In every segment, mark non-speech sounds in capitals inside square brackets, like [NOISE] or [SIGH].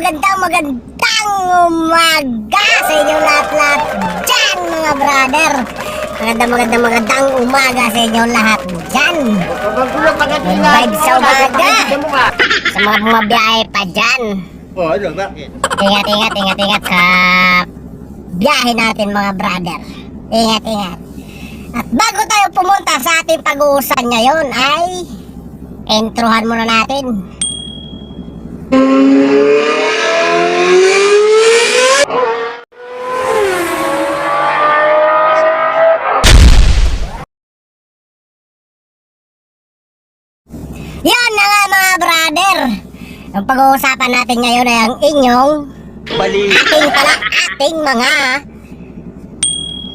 magandang magandang umaga sa inyong lahat-lahat dyan mga brother. Magandang magandang magandang umaga sa inyong lahat dyan. Good vibes sa umaga. Sa mga bumabiyahe pa dyan. Oh, ano? Ingat, ingat, ingat, ingat sa biyahe natin mga brother. Ingat, ingat. At bago tayo pumunta sa ating pag-uusan ngayon ay introhan muna natin. Yan na nga mga brother. Ang pag-uusapan natin ngayon ay ang inyong Bali. ating pala ating mga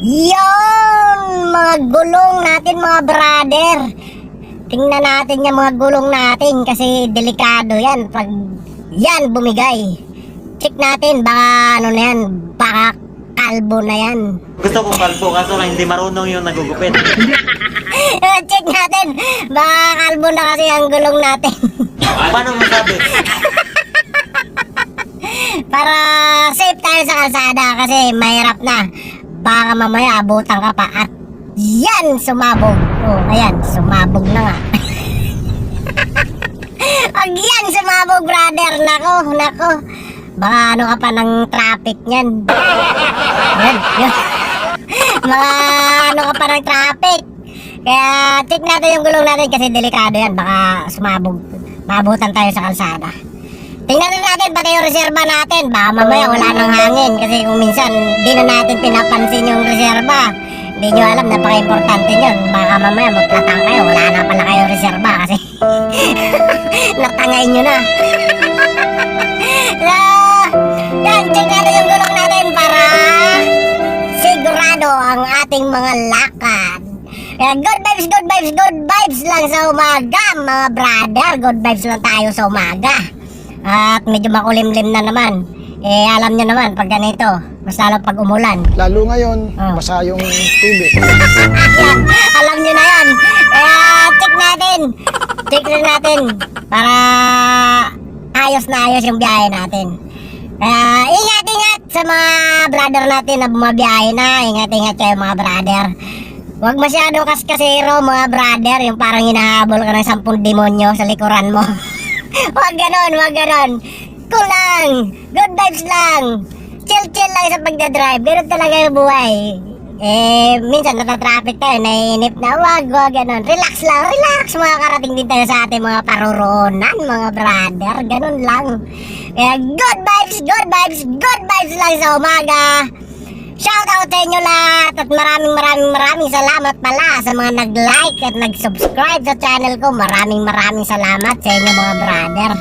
Yon mga gulong natin mga brother. Tingnan natin yung mga gulong natin kasi delikado yan pag yan bumigay. Check natin baka ano na yan, baka kalbo na yan. Gusto kong kalbo kaso lang hindi marunong yung nagugupit. [LAUGHS] Check natin baka kalbo na kasi ang gulong natin. [LAUGHS] Paano masabi? [LAUGHS] Para safe tayo sa kalsada kasi mahirap na. Baka mamaya abutan ka pa at yan sumabog. Oh, ayan, sumabog na nga. Pag yan sumabog, brother, nako, nako. Baka ano ka pa ng traffic niyan. Yan, yan. Mga [LAUGHS] ano ka pa ng traffic. Kaya check natin yung gulong natin kasi delikado yan. Baka sumabog. Maabutan tayo sa kalsada. Tingnan din natin pati yung reserba natin. Baka mamaya wala nang hangin. Kasi kung minsan di na natin pinapansin yung reserba. Hindi nyo alam, napaka-importante yun. Baka mamaya magplatang kayo. Wala na pala kayong reserba kasi [LAUGHS] natangay nyo na. So, yan, check natin yung gulong natin para sigurado ang ating mga lakad. Kaya good vibes, good vibes, good vibes lang sa umaga, mga brother. Good vibes lang tayo sa umaga. At medyo makulimlim na naman. Eh, alam nyo naman, pag ganito, mas lalo pag umulan. Lalo ngayon, Ah. basa yung tubig. Yan, [LAUGHS] alam nyo na yan. Kaya, check natin. Check natin para ayos na ayos yung biyahe natin. Kaya, ingat-ingat sa mga brother natin na bumabiyahe na. Ingat-ingat kayo mga brother. Huwag masyadong kaskasero mga brother, yung parang hinahabol ka ng sampung demonyo sa likuran mo. [LAUGHS] wag ganon, wag ganon. Cool lang, good vibes lang. Chill-chill lang sa pagdadrive, pero talaga yung buhay. Eh, minsan natatraffic tayo, naiinip na, wag, wag, ganon. Relax lang, relax, mga karating din tayo sa ating mga paruroonan, mga brother, ganon lang. Kaya good vibes, good vibes, good vibes lang sa umaga. Shout out sa inyo lahat at maraming maraming maraming salamat pala sa mga nag-like at nag-subscribe sa channel ko. Maraming maraming salamat sa inyo mga brother.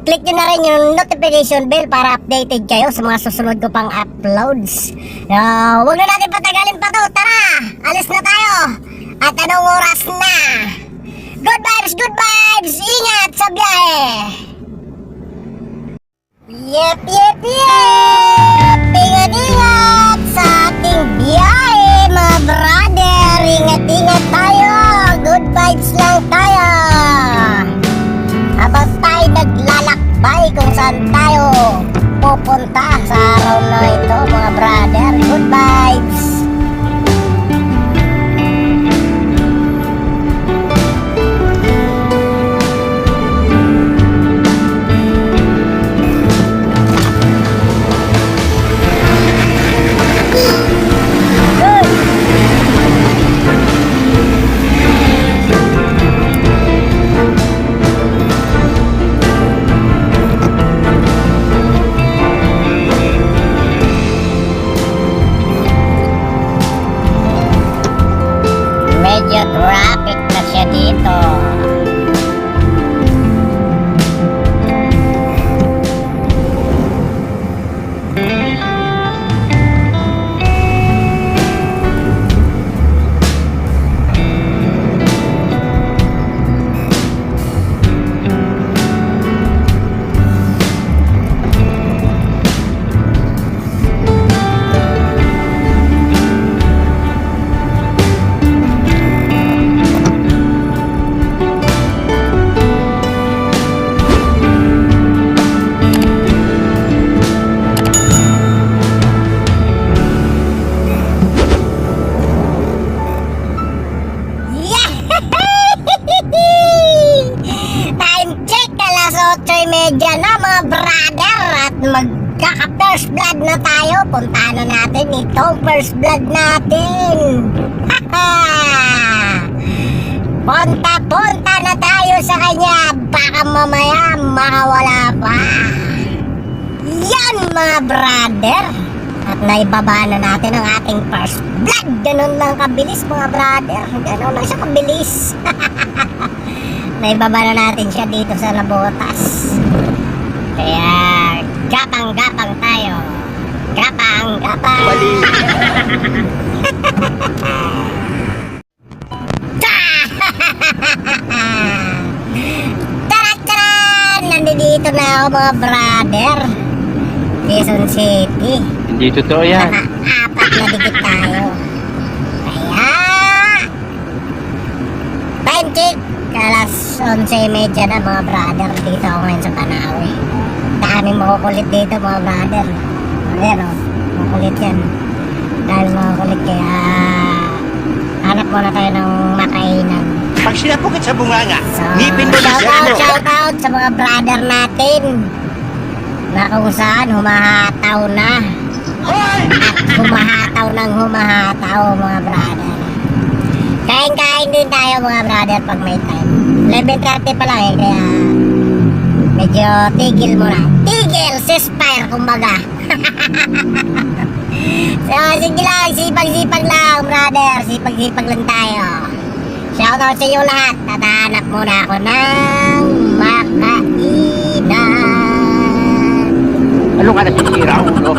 Click nyo na rin yung notification bell para updated kayo sa mga susunod ko pang uploads. Uh, huwag na natin patagalin pa to. Tara! Alis na tayo! At anong oras na? Good vibes, good vibes! Ingat sa biyahe! Yep, yep, yep! Ingat-ingat sa ating biyahe, mga brother! Ingat-ingat tayo! Good vibes lang tayo! Saan tayo pupunta sa araw na ito, mga magkaka-first blood na tayo. Puntahan na natin itong first blood natin. Punta-punta na tayo sa kanya. Baka mamaya makawala pa. Yan mga brother. At naibaba na natin ang ating first blood. Ganun lang kabilis mga brother. Ganun lang siya kabilis. [LAUGHS] naibaba na natin siya dito sa Nabotas. Kaya gapang-gapang tayo. Gapang-gapang. Bali. [LAUGHS] Tarat-taran! Nandito na ako mga brother. Quezon City. Hindi totoo yan. Apat na dikit tayo. Kaya... Time check! Alas 11.30 na mga brother. Dito ako ngayon sa Panawi. Dami makukulit dito mga brother. Ayan o. Makulit yan. Dahil makukulit kaya... Hanap muna tayo ng makainan. Pag sinapukit sa bunganga, So, ngipin mo na siya, out, ano? shout out sa mga brother natin na kung saan humahataw na at humahataw ng humahataw mga brother. Kain-kain din tayo mga brother pag may time. 11.30 pa lang eh, kaya medyo tigil muna. Tigil, ceasefire kumbaga. [LAUGHS] so, sige lang, sipag-sipag lang brother, sipag-sipag lang tayo. Shoutout sa iyo lahat. Tatahanap muna ako ng makainan. Ano ka nasisira, ulo?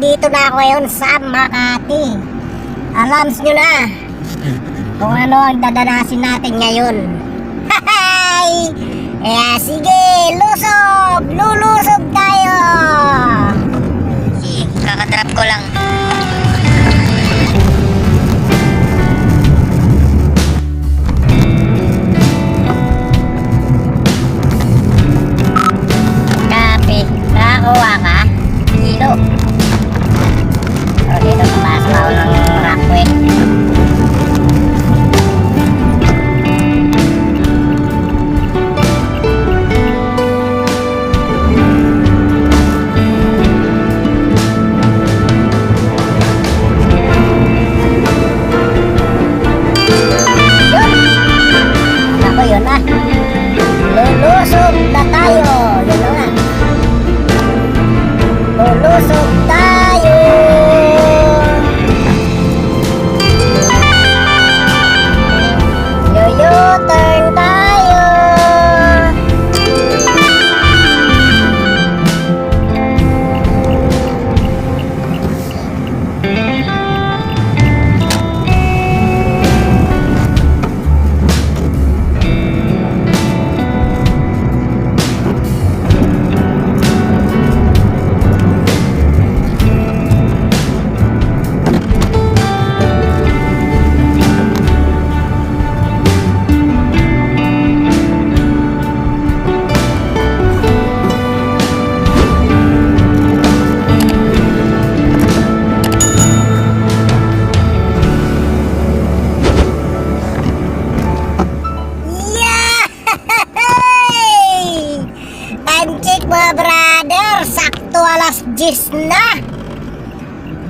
Nandito na ako ngayon sa Makati. Alams nyo na kung ano ang dadanasin natin ngayon. [LAUGHS] Hay! Eh, sige, lusob! Lulusob tayo!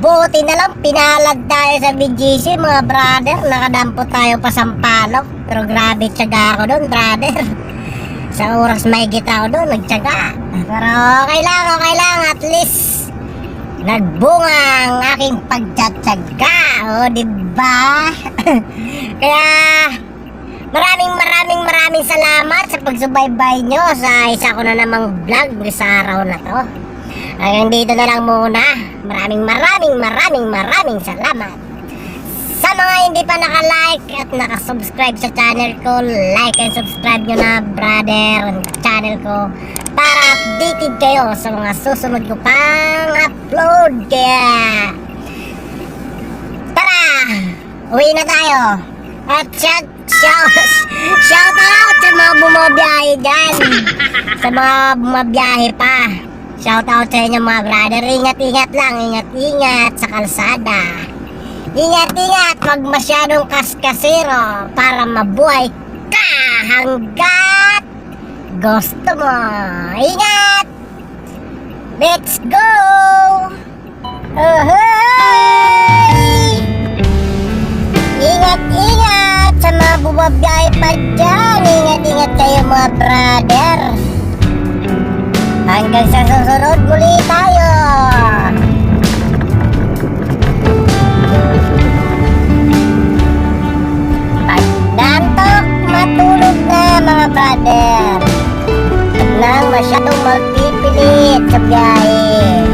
Buti na lang pinalad tayo sa BGC mga brother. Nakadampo tayo pa Sampaloc. Pero grabe tiyaga ako doon brother. [LAUGHS] Sa oras may kita ako doon, nagtiyaga. Pero okay lang, okay lang. At least nagbunga ang aking pagtsatsaga. O, di ba? [LAUGHS] Kaya maraming maraming maraming salamat sa pagsubaybay nyo sa isa ko na namang vlog sa araw na to. Hanggang dito na lang muna. Maraming maraming maraming maraming salamat. Sa mga hindi pa naka-like at naka-subscribe sa channel ko, like and subscribe nyo na brother channel ko para updated kayo sa mga susunod ko pang upload. Kaya tara, uwi na tayo. At shout, shout, shout out sa mga bumabiyahe dyan. sa mga bumabiyahe pa. Shout out sa inyo mga brother. Ingat-ingat lang, ingat-ingat sa kalsada. Ingat-ingat, wag masyadong kaskasero para mabuhay ka hanggat gusto mo. Ingat! Let's go! Ahoy! Ingat-ingat sa mga bumabiyahe pa dyan. Ingat-ingat kayo mga brother. Hanggang sa susunod muli tayo. Pagdantok, matulog na mga brother. Huwag nang masyadong magpipilit sa biyahe.